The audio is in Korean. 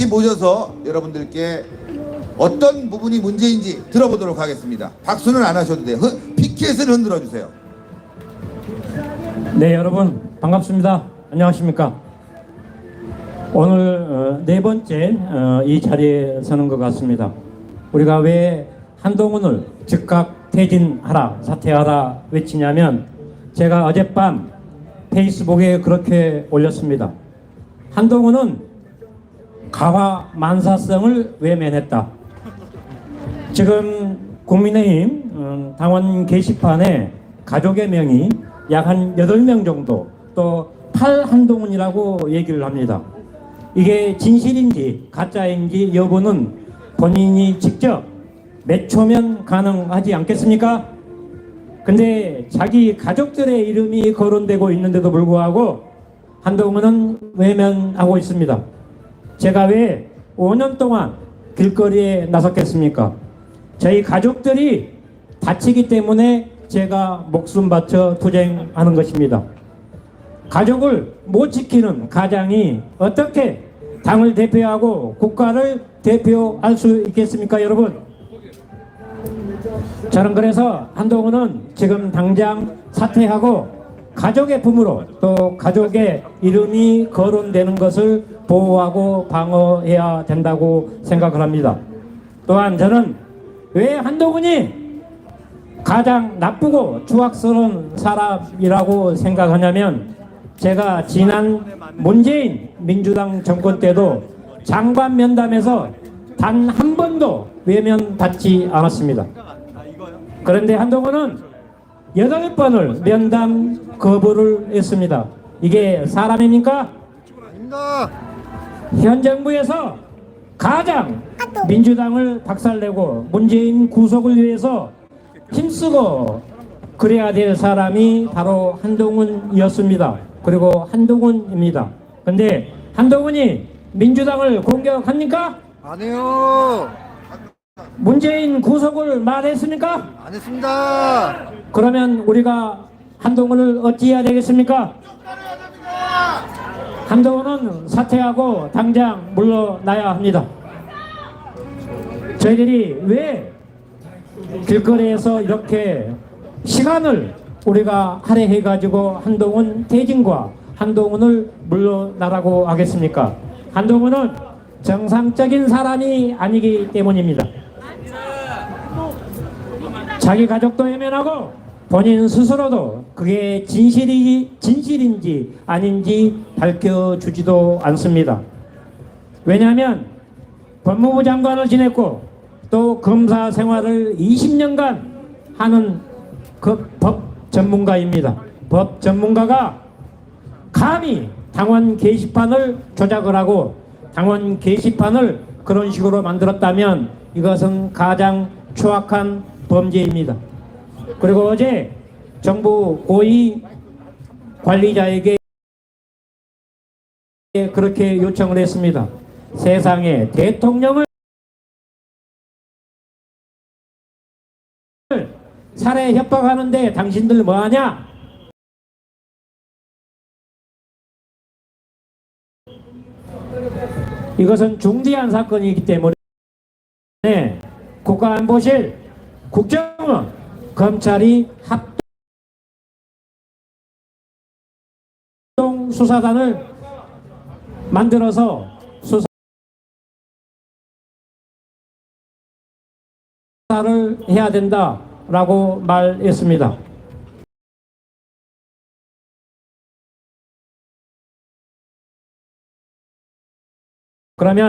반드시 모셔서 여러분들께 어떤 부분이 문제인지 들어보도록 하겠습니다. 박수는 안 하셔도 돼요. 흔- 피켓을 흔들어 주세요. 네 여러분 반갑습니다. 안녕하십니까? 오늘 어, 네 번째 어, 이 자리에 서는 것 같습니다. 우리가 왜 한동훈을 즉각 퇴진하라 사퇴하라 외치냐면 제가 어젯밤 페이스북에 그렇게 올렸습니다. 한동훈은 가화 만사성을 외면했다. 지금 국민의힘 음, 당원 게시판에 가족의 명이 약 한 8명 정도 또 탈한동훈이라고 얘기를 합니다. 이게 진실인지 가짜인지 여부는 본인이 직접 몇 초면 가능하지 않겠습니까? 근데 자기 가족들의 이름이 거론되고 있는데도 불구하고 한동훈은 외면하고 있습니다. 제가 왜 5년 동안 길거리에 나섰겠습니까? 저희 가족들이 다치기 때문에 제가 목숨 바쳐 투쟁하는 것입니다. 가족을 못 지키는 가장이 어떻게 당을 대표하고 국가를 대표할 수 있겠습니까, 여러분? 저는 그래서 한동훈은 지금 당장 사퇴하고 가족의 품으로 또 가족의 이름이 거론되는 것을 보호하고 방어해야 된다고 생각을 합니다. 또한 저는 왜 한동훈이 가장 나쁘고 추악스러운 사람이라고 생각하냐면 제가 지난 문재인 민주당 정권 때도 장관 면담에서 단 한 번도 외면 받지 않았습니다. 그런데 한동훈은 여덟 번을 면담 거부를 했습니다. 이게 사람입니까? 아닙니다. 현 정부에서 가장 민주당을 박살내고 문재인 구속을 위해서 힘쓰고 그래야 될 사람이 바로 한동훈이었습니다. 그리고 한동훈입니다. 근데 한동훈이 민주당을 공격합니까? 안 해요. 문재인 구속을 말했습니까? 안 했습니다. 그러면 우리가 한동훈을 어찌해야 되겠습니까? 한동훈은 사퇴하고 당장 물러나야 합니다. 저희들이 왜 길거리에서 이렇게 시간을 우리가 할애해 가지고 한동훈 퇴진과 한동훈을 물러나라고 하겠습니까? 한동훈은 정상적인 사람이 아니기 때문입니다. 자기 가족도 외면하고 본인 스스로도 그게 진실이 진실인지 아닌지 밝혀주지도 않습니다. 왜냐하면 법무부 장관을 지냈고 또 검사 생활을 20년간 하는 그 법 전문가입니다. 법 전문가가 감히 당원 게시판을 조작을 하고 당원 게시판을 그런 식으로 만들었다면 이것은 가장 추악한 범죄입니다. 그리고 어제 정부 고위 관리자에게 그렇게 요청을 했습니다. 세상에 대통령을 살해 협박하는데 당신들 뭐하냐? 이것은 중대한 사건이기 때문에 국가안보실 국정원 검찰이 합동 수사단을 만들어서 수사를 해야 된다라고 말했습니다. 그러면